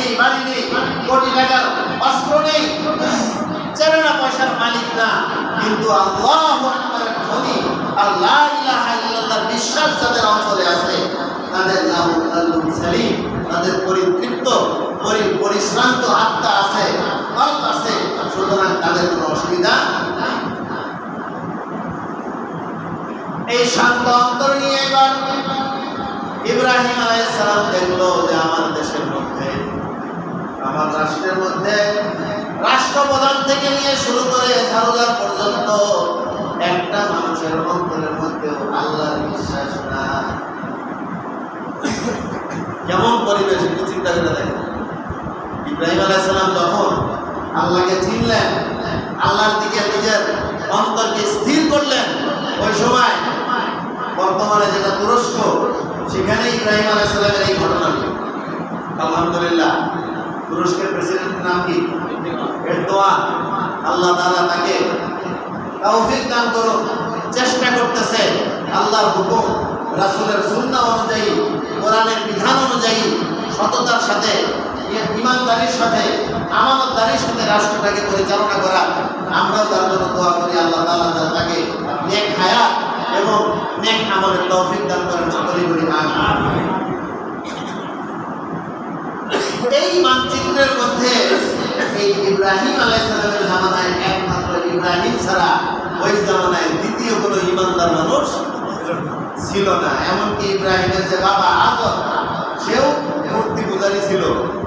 নেই, বাড়ি নেই কোটি টাকার অস্ত্র নেই। চেনে না পয়সার মালিক না, কিন্তু আল্লাহ বিশ্বাস যাদের অঞ্চলে আছে, তাদের নাম সালিম। তাদের পরিতৃপ্ত পরিশ্রান্ত আত্মা আছে, কল্প আছে, সুতরাং তাদের কোনো অসুবিধা এই শান্ত অন্তর নিয়ে এবার ইব্রাহিম আলাইসালাম দেখল যে আমার দেশের আমার রাষ্ট্রের মধ্যে রাষ্ট্রপ্রধান থেকে নিয়ে শুরু করে ঝাড়ুদার পর্যন্ত একটা মানুষের অন্তরের মধ্যেও আল্লাহর বিশ্বাস না কেমন পরিবেশ, একটু চিন্তা করে দেখেন। ইব্রাহিম আলাইসালাম যখন আল্লাহকে চিনলেন, আল্লাহর দিকে নিজের অন্তরকে স্থির করলেন, ওই সময় বর্তমানে যেটা তুরস্ক সেখানে ইব্রাহিম আলাইসালামের এই ঘটনা আলহামদুলিল্লাহ। তুরস্কের প্রেসিডেন্টের নাম কি? এরদোয়ান আল্লাহ তাআলা তাকে তৌফিক দান করুন চেষ্টা করতেছে। আল্লাহর হুকুম, রাসূলের সুন্নাহ অনুযায়ী, কোরআনের বিধান অনুযায়ী সততার সাথে ইমানদারির সাথে, আমানতদারির সাথে রাষ্ট্রটাকে পরিচালনা করা। আমরাও তার জন্য দোয়া করি, আল্লাহ যেন তাকে নেক হায়াত এবং নেক আমলের তৌফিক দান করেন। সকলেই বলি এই মানচিত্রের মধ্যে এই ইব্রাহিম আলাইসালামের জামানায় একমাত্র ইব্রাহিম ছাড়া ওই জামানায় দ্বিতীয় কোনো ইমানদার মানুষ ছিল না। এমনকি ইব্রাহিমের যে বাবা আজর সেও মূর্তি পূজারী ছিল।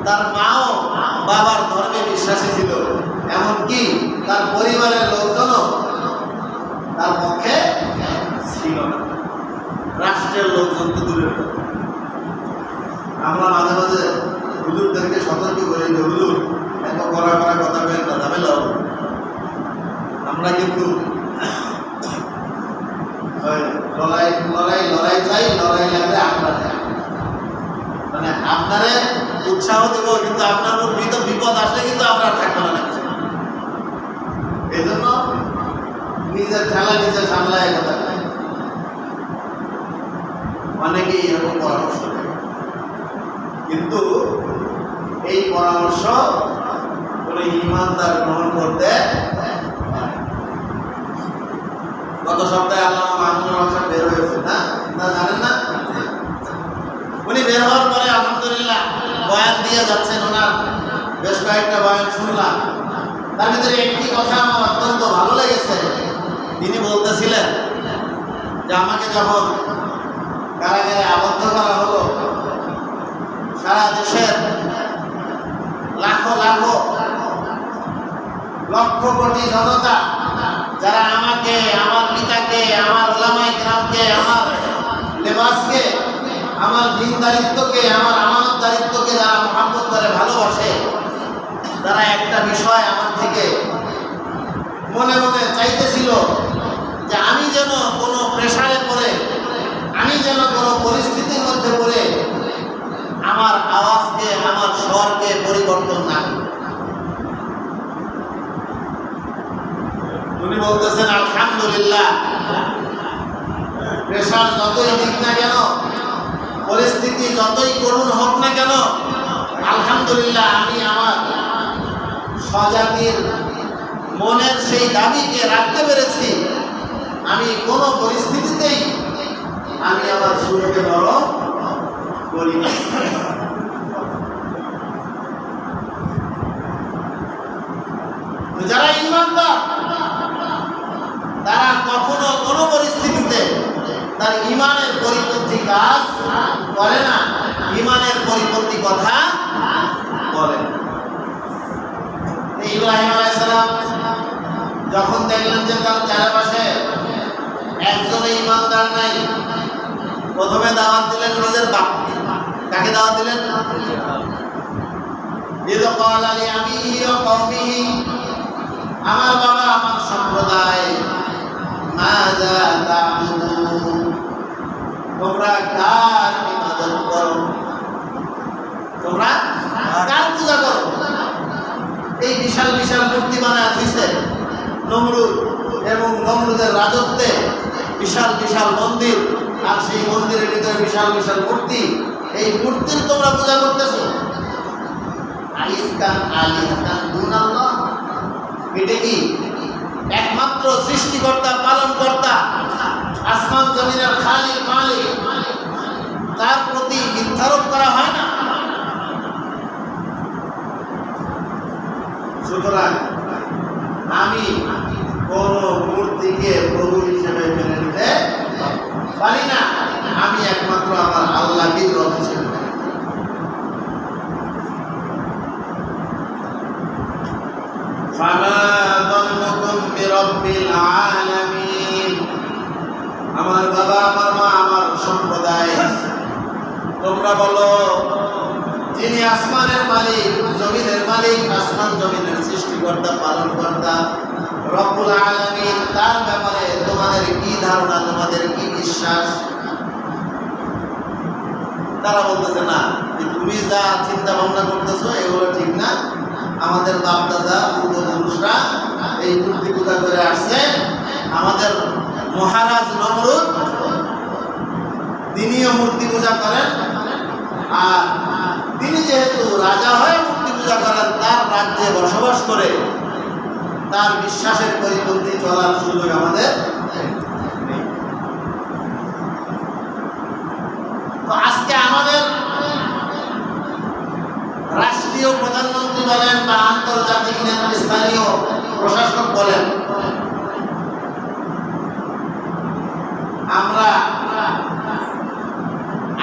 তার মাও বাবার ধর্মে বিশ্বাসী ছিল। এমনকি তার পরিবারের লোকজনও তার পক্ষে ছিল না। রাষ্ট্রের লোকজন তো দূরের আমরা মাঝে মাঝে হুজুরদেরকে সতর্ক করি যে, হুজুর, এত কড়া কড়া কথা বের না, ঝামেলা হবে। আমরা কিন্তু লড়াই লড়াই লড়াই চাই, লড়াই লাগলে আপনার মানে আপনারে উৎসাহ দেব, কিন্তু আপনার উপর বিপদ আসলে কিন্তু আমরা থাকব না এই জন্য নিজের ঠেলা নিজে সামলায় কথা। অনেকেই এরকম পরামর্শ দেয় কিন্তু এই পরামর্শ কোন ইমানদার গ্রহণ করতে গত সপ্তাহে আল্লাহ মাহমুদুর রহমান বের হয়েছে, না? না জানেন না? উনি বের হওয়ার পরে আলহামদুলিল্লাহ বয়ান দিয়ে যাচ্ছেন ওনার। বেশ কয়েকটা বয়ান শুনলাম। তার ভিতরে একটি কথা আমার অত্যন্ত ভালো লেগেছে। তিনি বলতেছিলেন যে আমাকে যখন কারাগারে আবদ্ধ করা হলো, সারা দেশের লাখো লাখো। লক্ষ কোটি জনতা, যারা আমাকে, আমার পিতাকে, আমার ওলামাই গ্রামকে আমার লেবাসকে, আমার দিনদারিত্বকে আমার আমানত দারিত্বকে যারা মহাব্বত করে, ভালোবাসে, তারা একটা বিষয় আমার থেকে মনে মনে চাইতেছিল যে আমি যেন কোনো প্রেশারে পড়ে, আমি যেন কোনো পরিস্থিতির মধ্যে পড়ে আমার আওয়াজকে, আমার স্বরকে পরিবর্তন না উনি বলতেছেন, আলহামদুলিল্লাহ। প্রেশার যতই দিক না কেন, পরিস্থিতি যতই করুণ হোক না কেন, আলহামদুলিল্লাহ, আমি আমার স্বজাতির মনের সেই দাবিকে রাখতে পেরেছি। আমি কোনো পরিস্থিতিতেই আমি আমার সুরকে নরম করি যারা ইমানদার, তারা কখনো কোনো পরিস্থিতিতে তার ইমানের পরিপন্থী কাজ করে না, ইমানের পরিপন্থী কথা বলে ইব্রাহিম আলাইসালাম যখন দেখলেন যে তার চারপাশে একজনে ইমানদার নাই, প্রথমে দাওয়াত দিলেন নিজের বাপকে কাকে দাওয়াত দিলেন? আমার বাবা আমার সম্প্রদায় তোমরা কার ইবাদত করো? তোমরা কার পূজা করো? এই বিশাল বিশাল মূর্তি বানা দিছে নমরুদ এবং নমরুদের রাজত্বে। বিশাল বিশাল মন্দির, আর সেই মন্দিরের ভিতরে বিশাল বিশাল মূর্তি। এই মূর্তির তোমরা পূজা করতেছো? এটা কি? একমাত্র সৃষ্টিকর্তা, পালনকর্তা, আসমান জমিনের মালিক। তার প্রতি মিথ্যারোপ করা হয় না? সুতরাং আমি কোন মূর্তিকে প্রভু হিসেবে মেনে নিতে পারি না। আমি একমাত্র আমার আল্লাহকেই রচনা করি আমার বাবা, আমার মা, আমার সম্প্রদায়, তোমরা বলো, যিনি আসমানের মালিক, জমিনের মালিক, আসমান জমিনের সৃষ্টিকর্তা পালন কর্তা রব্বুল আলমী তার ব্যাপারে তোমাদের কি ধারণা, তোমাদের কি বিশ্বাস? তারা বলতেছে, না, যে তুমি যা চিন্তা ভাবনা করতেছো, এগুলো ঠিক না। আমাদের বাপ দাদা পূর্বপুরুষরা এই মূর্তি পূজা করে আসছে। আমাদের মহারাজ নমরুদ তিনিও মূর্তি পূজা করেন। আর তিনি যেহেতু রাজা হয়ে মূর্তি পূজা করেন, তার রাজ্যে বসবাস করে, তার বিশ্বাসের পরিপন্থী চলার সুযোগ আমাদের নেই। তো আজকে আমাদের রাষ্ট্রীয় প্রধানমন্ত্রী বলেন বা আন্তর্জাতিক নেতৃস্থানীয় প্রশাসক বলেন, আমরা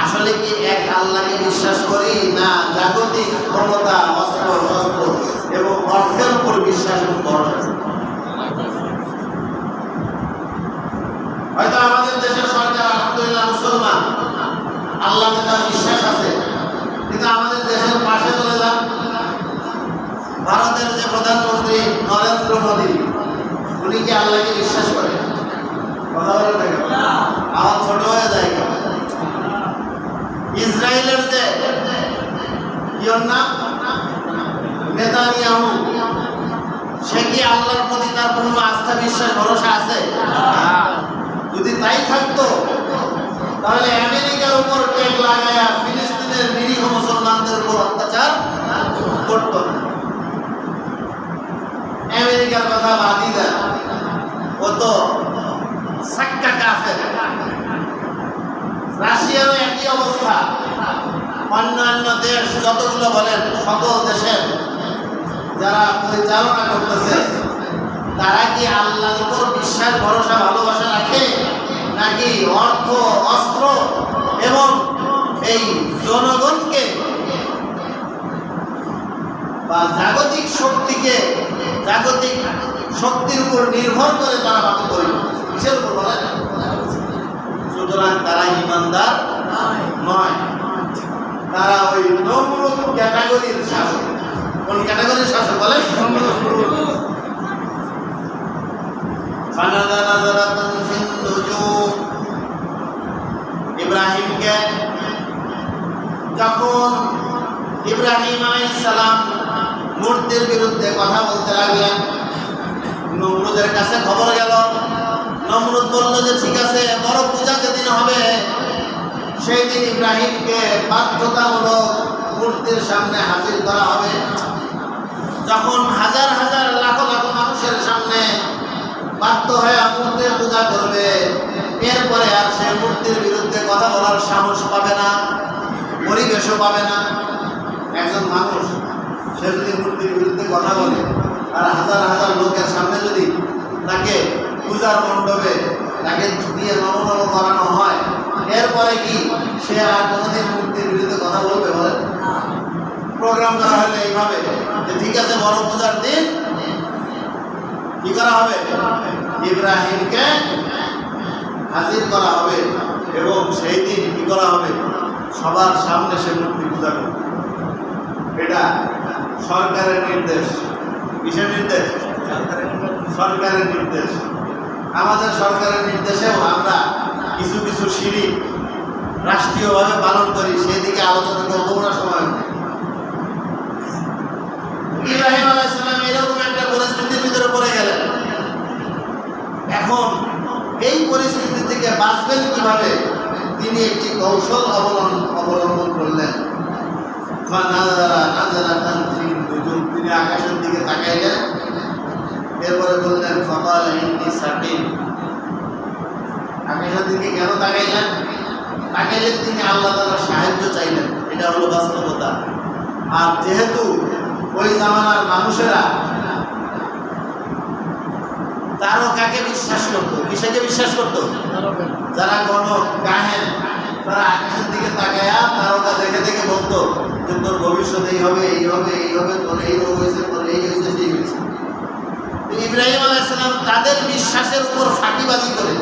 আসলে কি এক আল্লাহকে বিশ্বাস করি? না, জাগতিক ক্ষমতা, অস্ত্র, শস্ত্র এবং অর্থের উপর বিশ্বাস ভরসা। হয়তো আমাদের দেশের সরকার, আলহামদুলিল্লাহ, মুসলমান আল্লাহকে তার বিশ্বাস আছে, কিন্তু আমাদের দেশের পাশে চলে যান ভারতের যে প্রধানমন্ত্রী নরেন্দ্র মোদী, উনি কি আল্লাহকে বিশ্বাস করেন? কথা বলেন আমার ছোট হয়ে যায় ইসরায়েলের যে ইয়র নাম নেতানিয়াহু, সে কি আল্লাহর প্রতি তার পূর্ণ আস্থা, বিশ্বাস, ভরসা আছে? যদি তাই থাকতো, তাহলে আমেরিকার উপর টেক লাগায়া ফিলিস্তিনের নিরীহ মুসলমানদের উপর অত্যাচার করত আমেরিকার কথা বাদই দেন। ও তো কাফের। রাশিয়ারও একই অবস্থা। অন্যান্য দেশ যতগুলো বলেন, সকল দেশের যারা পরিচালনা করতেছে, তারা কি আল্লাহর উপর বিশ্বাস, ভরসা, ভালোবাসা রাখে? নাকি অর্থ, অস্ত্র এবং এই জনগণকে বা জাগতিক শক্তিকে জাগতিক শক্তির উপর নির্ভর করে তারা বাকি করে। কিসের উপর বলেন সুতরাং তারা ইমানদার নয়। তারা ওই নমরুদ ক্যাটাগরির শাসক। কোন ক্যাটাগরির শাসক নুজুম ইব্রাহিমকে যখন ইব্রাহিম আলাইহিস সালাম মূর্তির বিরুদ্ধে কথা বলতে লাগলেন নমরুদের কাছে খবর গেল, নমরুদ বলল যে, ঠিক আছে, বড় পূজা যেদিন হবে, সেই দিন ইব্রাহিমকে বাধ্যতামূলক মূর্তির সামনে হাজির করা হবে। যখন হাজার হাজার, লাখ লাখ মানুষের সামনে বাধ্য হয়ে মূর্তির পূজা করবে, এরপরে আর সে মূর্তির বিরুদ্ধে কথা বলার সাহস পাবে না, পরিবেশও পাবে না। একজন মানুষ সে যদি মূর্তির বিরুদ্ধে কথা বলে। আর হাজার হাজার লোকের সামনে যদি তাকে পূজার মণ্ডপে তাকে দিয়ে নমনম করানো হয়, এরপরে কি সে আর কোনোদিন মূর্তির বিরুদ্ধে কথা বলবে বলে প্রোগ্রাম করা হলে এইভাবে যে ঠিক আছে, বড় পূজার দিন কি করা হবে? ইব্রাহিমকে হাজির করা হবে এবং সেই দিন কি করা হবে? সবার সামনে সে মূর্তি পূজা করবে। এটা সরকারের নির্দেশ, কিসের নির্দেশ? সরকারের নির্দেশ। আমাদের সরকারের নির্দেশেও আমরা কিছু কিছু সিঁড়ি রাষ্ট্রীয়ভাবে পালন করি, সেদিকে আলোচনা করব না সময়। ইব্রাহিম আলাইসালাম এরকম একটা পরিস্থিতির ভিতরে পড়ে গেলেন। এখন এই পরিস্থিতি থেকে বাঁচবেন কীভাবে? তিনি একটি কৌশল অবলম্বন অবলম্বন করলেন। তিনি আকাশের দিকে তাকাইলেন এরপরে বললেন ফকাল হিন্দি সাকিম আকাশের দিকে কেন তাকাইলেন তাকাইলেন তিনি আল্লাহ তালার সাহায্য চাইলেন এটা হলো বাস্তবতা আর যেহেতু ওই জামানার মানুষেরা তারও কাকে বিশ্বাস করতো। কিসেকে বিশ্বাস করতো? যারা গণক কাহেন তারা আকাশের দিকে তাকায়া তারকা দেখে দেখে বলতো যে তোর ভবিষ্যৎ এই হবে এই হবে এই হবে, তোর এই রোগ হয়েছে, তোর এই হয়েছে, সেই হয়েছে। ইব্রাহিম আলাইসালাম তাদের বিশ্বাসের উপর ফাঁকিবাজি করে।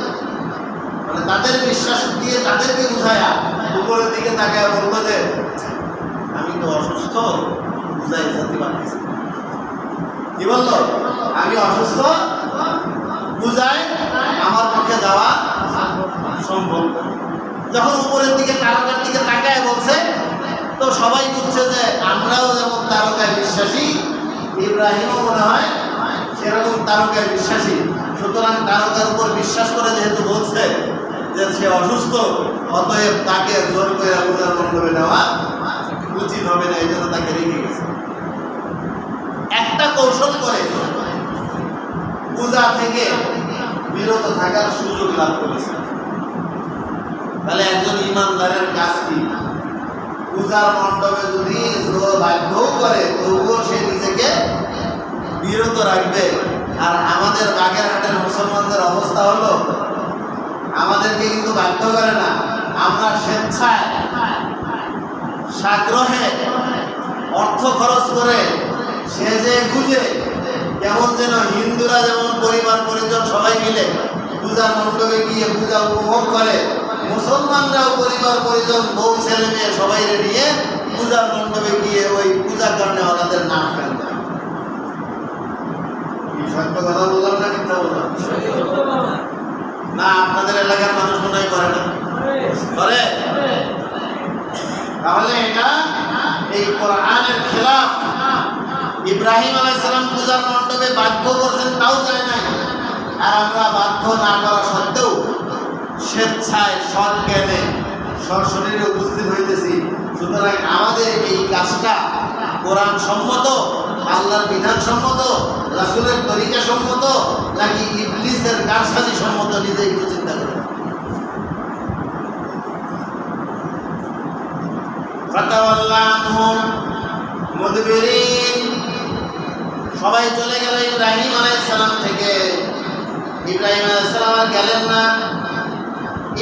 মানে তাদের বিশ্বাস দিয়ে তাদেরকে বুঝায়া উপরের দিকে তাকায় বলতো যে, আমি তো অসুস্থ, বুঝাই যেতে পারতেছি কি বলল? আমি অসুস্থ বুঝায় আমার পক্ষে যাওয়া সম্ভব যখন উপরের দিকে তারকার দিকে তাকায় বলছে তো সবাই বুঝছে যে আমরাও যেমন তারকায় বিশ্বাসী, ইব্রাহিমও মনে হয় সেরকম তারকায় বিশ্বাসী। সুতরাং তারকার উপর বিশ্বাস করে যেহেতু বলছে যে সে অসুস্থ, অতএব তাকে জোর করে পূজার মণ্ডপে নেওয়া উচিত হবে না, এই জন্য তাকে রেখে গেছে। একটা কৌশল করে পূজা থেকে বিরত থাকার সুযোগ লাভ করেছে। তাহলে একজন ইমানদারের কাজ কি? পূজার মণ্ডপে যদি বাধ্যও করে তবুও সে নিজেকে বিরত রাখবে। আর আমাদের বাগেরহাটের মুসলমানদের অবস্থা হলো, আমাদেরকে কিন্তু বাধ্য করে না। আমরা স্বেচ্ছায়, সাগ্রহে অর্থ খরচ করে সে যে বুঝে কেমন যেন হিন্দুরা যেমন পরিবার পরিজন সবাই মিলে পূজা মণ্ডপে গিয়ে পূজা উপভোগ করে মুসলমানরাও পরিবার পরিজন, বউ, ছেলে, মেয়ে, সবাই নিয়ে পূজা মণ্ডপে গিয়ে ওই পূজা কারণে ওনাদের নাম না আপনাদের এলাকার মানুষ মনে করে না। করে? তাহলে এটা এই কোরআনের খেলাফ। ইব্রাহিম আলাইসালাম পূজার মণ্ডপে বাধ্য করছেন, তাও যায় নাই। আর আমরা বাধ্য না করা স্বেচ্ছায় সৎ জ্ঞানে সশরীরে উপস্থিত হইতেছি। সুতরাং আমাদের এই কাজটা কোরআন সম্মত আল্লাহর বিধান সম্মত রাসুলের তরিকা সম্মত নাকি ইবলিসের কারসাজি সম্মত নিজে একটু চিন্তা করে সবাই চলে গেল ইব্রাহিম আলাইসালাম থেকে। ইব্রাহিম আলাইসালাম আর গেলেন না।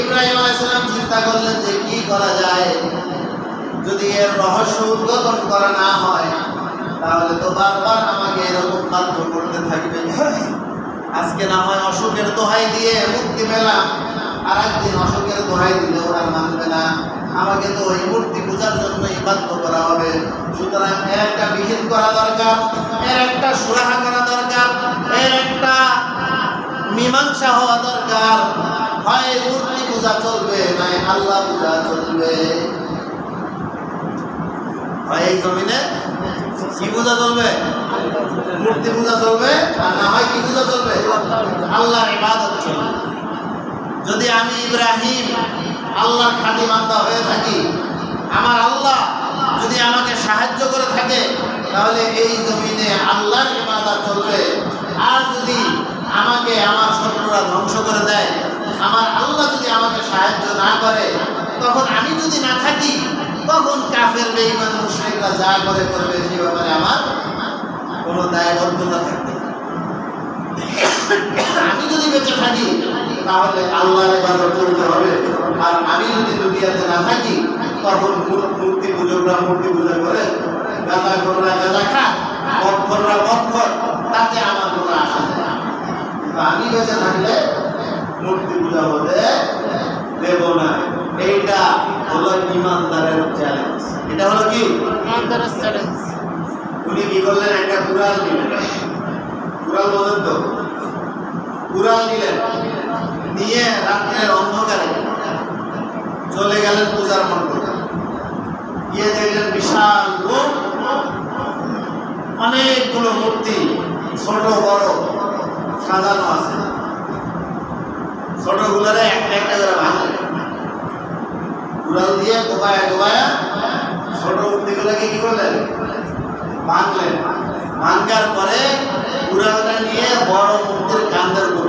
ইব্রাহিম আলাইসালাম চিন্তা করলেন যে কি করা যায়? যদি এর রহস্য উদ্ঘাটন করা না হয়, তাহলে তো বারবার আমাকে এরকম বাধ্য করতে থাকবে। আজকে না হয় অসুখের দোহাই দিয়ে মুক্তি পেলাম আর একদিন অসুখের দোহাই দিলেও আর মানবে না। আমাকে তো ওই মূর্তি পূজার জন্যই বাধ্য করা হবে। সুতরাং এর একটা বিহিত করা দরকার, এর একটা সুরাহা করা দরকার, এর একটা মীমাংসা হওয়া দরকার। হয় মূর্তি পূজা চলবে নয় আল্লাহ পূজা চলবে। এই জমিনে কি পূজা চলবে? মূর্তি পূজা চলবে, আর না হয় কি পূজা চলবে? চলবে। যদি আমি ইব্রাহিম, আল্লাহর খাঁটি বান্দা হয়ে থাকি, আমার আল্লাহ যদি আমাকে সাহায্য করে থাকে, তাহলে এই জমিনে আল্লাহর ইবাদত চলবে। আর যদি আমাকে, আমার শত্রুরা ধ্বংস করে দেয় আমার আল্লাহ যদি আমাকে সাহায্য না করে, তখন আমি যদি না থাকি, তখন কাফের, বেঈমান, মুশরিকরা যা করে করবে সে ব্যাপারে আমার কোনো দায়বদ্ধতা থাকবে না। আমি যদি বেঁচে থাকি, তাহলে আল্লাহর ইবাদত করতে হবে আর আমি যদি দুনিয়াতে না থাকি, তখন মূর- মূর্তি পূজকরা মূর্তি পূজা করে গাঁদা কররা গাঁদা খা মদ কর তাতে আমার কোনো আশা কিন্তু আমি বেঁচে থাকলে মূর্তি পূজা হতে দেব না। এইটা হলো ইমানদারের চ্যালেঞ্জ এটা হলো কি? উনি কি করলেন? একটা কুড়াল নিলেন কুড়াল বলেন তো? কুড়াল নিলেন নিয়ে রাত্রের অন্ধকারে চলে গেলেন পূজার মণ্ডপে। গিয়ে দেখলেন বিশাল রূপ অনেকগুলো মূর্তি ছোট বড় সাজানো আছে। ছোটগুলোরে একটা একটা করে ভাঙল উড়াল দিয়ে কোপায়া কোপায়া ছোট মূর্তিগুলোকে কি করলেন ভাঙলেন ভাঙার পরে উড়ালটা নিয়ে বড় মূর্তির কান্দার উপর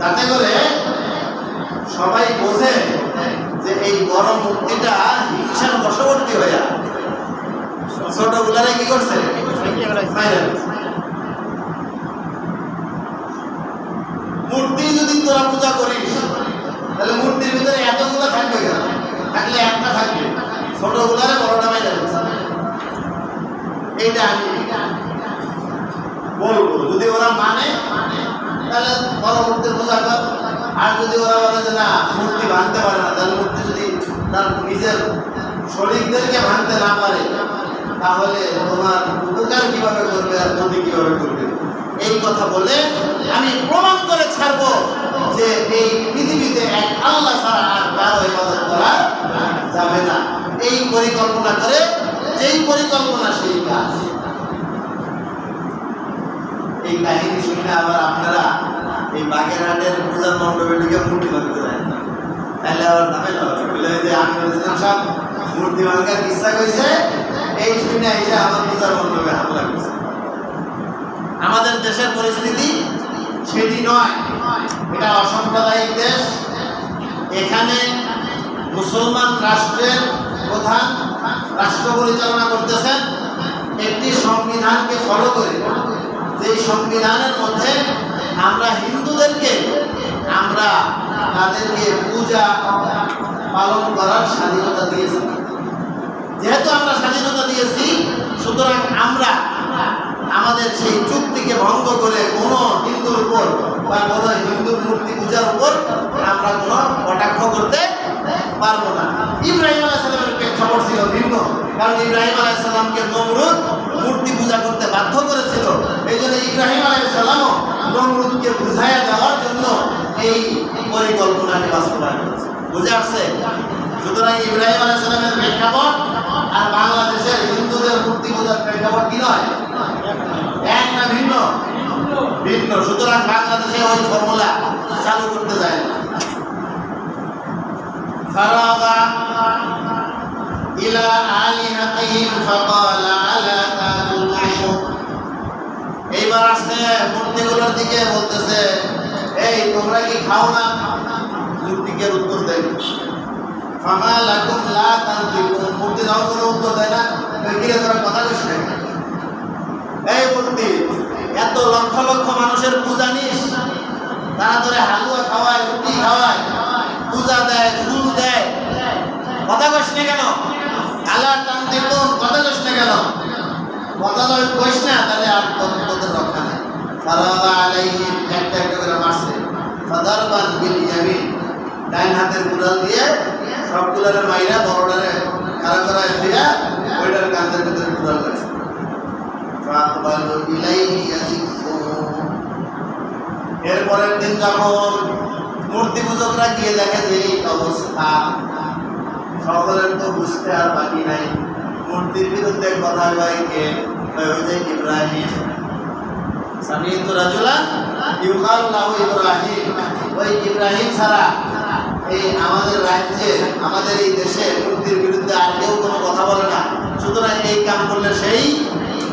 যাতে করে সবাই বোঝে যে এই বড় মূর্তিটা হিংসার বশবর্তী হইয়া ছোটগুলারে কি করছে? মূর্তি যদি তোরা পূজা করিস, তাহলে মূর্তির ভিতরে এতগুলো থাকবে থাকলে একটা থাকবে। ছোটগুলারে বড়টা দিছে। এইটা আমি বলব। যদি ওরা মানে তাহলে বড় মূর্তির পূজা কর। আর যদি ওরা বলে যে না, মূর্তি ভাঙতে পারে না, তাহলে মূর্তি যদি তার নিজের শরীরদেরকে ভাঙতে না পারে, তাহলে তোমার উপকার কীভাবে করবে আর ক্ষতি কীভাবে করবে? এই কথা বলে আমি প্রমাণ করে ছাড়বো যে এই পৃথিবীতে এক আল্লাহ ছাড়া আর কারও যাবে না। এই পরিকল্পনা করে, যেই পরিকল্পনা সেই কাজ। এই কাহিনী শুনে আবার আপনারা এই বাগেরহাটের পূজার মণ্ডপে ঢুকে মূর্তি যায় তাহলে আবার দামে বলে যে আমি বলেছিলাম, সব মূর্তি ভাঙার ইচ্ছা করেছে এই শুনে এসে আমার পূজার মণ্ডপে হামলা করছে। আমাদের দেশের পরিস্থিতি সেটি নয়। এটা অসাম্প্রদায়িক দেশ। এখানে মুসলমান রাষ্ট্রের প্রধান রাষ্ট্র পরিচালনা করতেছেন একটি সংবিধানকে ফলো করে। যেই সংবিধানের মধ্যে আমরা হিন্দুদেরকে, আমরা তাদেরকে পূজা পালন করার স্বাধীনতা দিয়েছি। যেহেতু আমরা স্বাধীনতা দিয়েছি, সুতরাং আমরা আমাদের সেই চুক্তিকে ভঙ্গ করে কোনো হিন্দুর উপর বা কোনো হিন্দুর মূর্তি পূজার উপর আমরা কোনো কটাক্ষ করতে পারব না। ইব্রাহিম আলাইসালামের প্রেক্ষাপট ছিল ভিন্ন, কারণ ইব্রাহিম আলাইসালামকে নমরুদ মূর্তি পূজা করতে বাধ্য করেছিল। এই জন্য ইব্রাহিম আলাইসালামও নমরুদকে বুঝাইয়া দেওয়ার জন্য এই পরিকল্পনাকে বাস্তবায়ন করেছে। বুঝে আসছে? সুতরাং ইব্রাহিম আলাইসালামের প্রেক্ষাপট আর বাংলাদেশের হিন্দুদের মূর্তি পূজার প্রেক্ষাপট কি নয়? ভিন্ন ভিন্ন। সুতরাং বাংলাদেশে ওই ফর্মুলা চালু করতে যায় এইবার আসছে মূর্তিগুলোর দিকে বলতেছে, এই, তোমরা কি খাও না? মূর্তিকে উত্তর দেয় ফামা মূর্তি কোনো উত্তর দেয় না। তোরা কথা কইস না এই মূর্তি এত লক্ষ লক্ষ মানুষের পূজা নিস। তারা তোরে হালুয়া খাওয়ায়, রুটি খাওয়ায়, পূজা দেয়, ফুল দেয়। কথা কইস না কেন? আল্লাহ টান দেখুন কথা কইস না কেন? কথা যদি কইস না, তাহলে আর তোদের রক্ষা নেই। ফারাদা আলাইহি একটা একটা করে মারছে। ফাদারবান বিল ইয়ামিন ডাইন হাতের কুড়াল দিয়ে সবগুলোরে মাইরা বড়টারে খাড়া করায় দিয়া ওইটার কান্দের ভিতরে কুড়াল লাগছে فأقبلوا إليه يزفون এরপরের দিন যখন মূর্তি পূজকরা গিয়ে দেখে যে এই অবস্থা সকলের তো বুঝতে আর বাকি নাই মূর্তির বিরুদ্ধে কথা কয় কে কয় ওই যে ইব্রাহিম সামিয়ত রাজুলা ইউকাল লাহু ইব্রাহিম ওই ইব্রাহিম ছাড়া এই আমাদের রাজ্যে আমাদের এই দেশে মূর্তির বিরুদ্ধে আর কেউ কোনো কথা বলে না সুতরাং এই কাম করলে সেই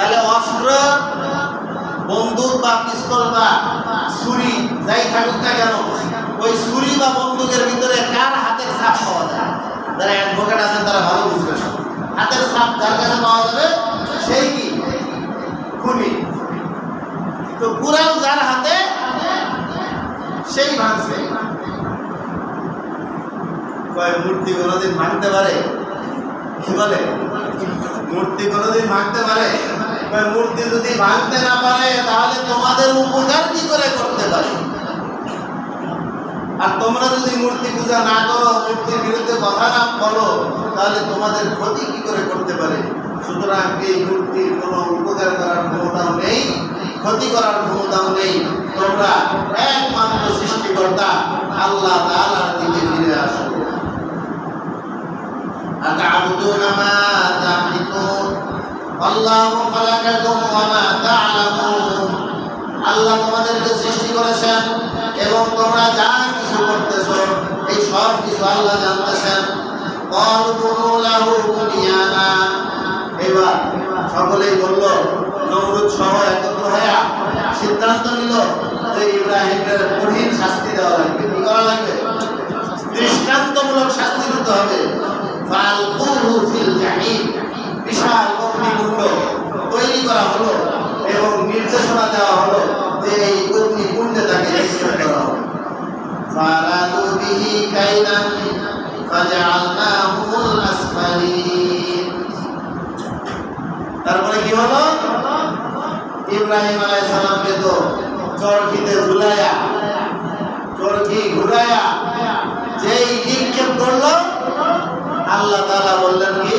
তাহলে অস্ত্র, বন্দুক বা পিস্তল বা ছুরি, যাই থাকুক না কেন, ওই ছুরি বা বন্দুকের ভিতরে কার হাতের ছাপ পাওয়া যায়? যারা অ্যাডভোকেট আছেন তারা ভালো বুঝবে হাতের ছাপ যার কাছে পাওয়া যাবে? সেই কি? খুনি। তো কুরাল যার হাতে, সেই ভাঙছে। কয়, মূর্তি কোনোদিন ভাঙতে পারে? কি বলে? মূর্তি কোনোদিন ভাঙতে পারে? মূর্তি যদি ভাঙতে না পারে তাহলে তোমাদের উপকার কি করে করতে পারে আর তোমরা যদি মূর্তি পূজা না করো মূর্তির বিরুদ্ধে কথা না বলো তাহলে তোমাদের ক্ষতি কি করে করতে পারে সুতরাং এই মূর্তির কোনো উপকার করার ক্ষমতাও নেই ক্ষতি করার ক্ষমতাও নেই তোমরা একমাত্র সৃষ্টিকর্তা আল্লাহ তাআলার দিকে ফিরে আসো أتعبدون ما تعبدون আল্লাহ আল্লাহ তোমাদেরকে সৃষ্টি করেছেন এবং তোমরা যা কিছু করতেছ, এই সব কিছু আল্লাহ জানতেছেন। এবার সকলেই বলল, নমরুদ সহ একত্র হয়ে সিদ্ধান্ত নিল যে ইব্রাহিমের কঠিন শাস্তি দেওয়া লাগবে। কি করা লাগবে? দৃষ্টান্তমূলক শাস্তি দিতে হবে। ফালকুহু ফিল জাহিম। বিশাল অগ্নিকুণ্ড তৈরি করা হলো এবং নির্দেশনা দেওয়া হলো যে এই অগ্নিকুণ্ডে তাকে নিক্ষেপ করা আসফালিন। তারপরে কি হলো? ইব্রাহিম আলাইহিস তো চরকিতে ঝুলাইয়া চরকি ঘুরাইয়া যেই নিক্ষেপ করল, আল্লাহ বললেন কি?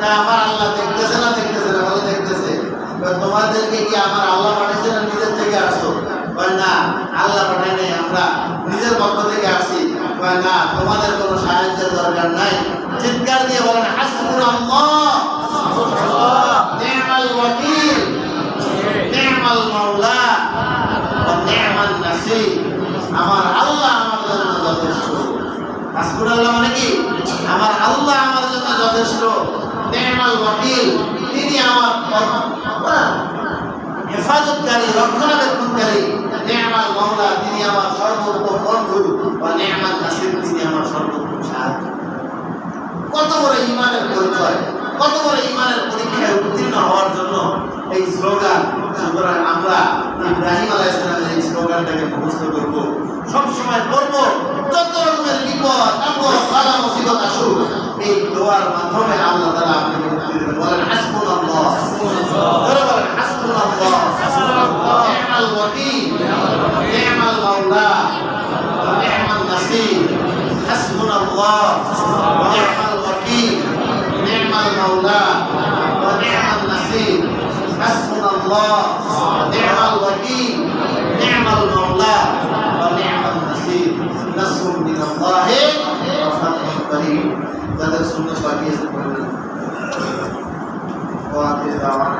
তা আমার আল্লাহ দেখতেছে না দেখতেছে না বলে দেখতেছে। তোমাদেরকে কি আমার আল্লাহ পাঠিয়েছে না নিজের থেকে আসো? না, আল্লাহ পাঠায় নাই, আমরা নিজের পক্ষ থেকে আসি না, তোমাদের কোনো সাহায্যের দরকার নাই। চিৎকার দিয়ে বলেন নি'মান আমার আল্লাহ আমার জন্য যথেষ্ট। হাসবুন আল্লাহ মানে কি? আমার আল্লাহ আমার জন্য যথেষ্ট। নি'মাল ওয়াকিল, তিনি আমার হেফাজতকারী, রক্ষণাবেক্ষণকারী নি'মাল মাওলা, তিনি আমার সর্বোত্তম বন্ধু বা নি'মাল নাসির, তিনি আমার সর্বোত্তম সাহায্য। কত বড় ইমানের পরিচয়, কত বড় ইমানের পরীক্ষায় উত্তীর্ণ হওয়ার জন্য এই স্লোগান সুতরাং আমরা ইব্রাহিম আলাইহিসসালামের এই স্লোগানটাকে মুখস্থ করব। সব সময় পড়ব যত বিপদ আপদ বাধা মুসিবত আসুক এই দোয়ার মাধ্যমে আল্লাহ তাআলা আপনাকে মুক্তি দেবেন। বলেন, হাসবুনাল্লাহ। ধরে বলেন, হাসবুনাল্লাহ। নি'মাল ওয়াকিল। নি'মাল মাওলা। নি'মাল নাসির। হাসবুনাল্লাহ। নি'মাল ওয়াকিল। নি'মাল মাওলা। ওয়া নি'মাল নাসির। হাসবুনাল্লাহ। নি'মাল ওয়াকিল। নি'মাল মাওলা। من الله وفتح قريب هذا سنة باقية وآخر دعوانا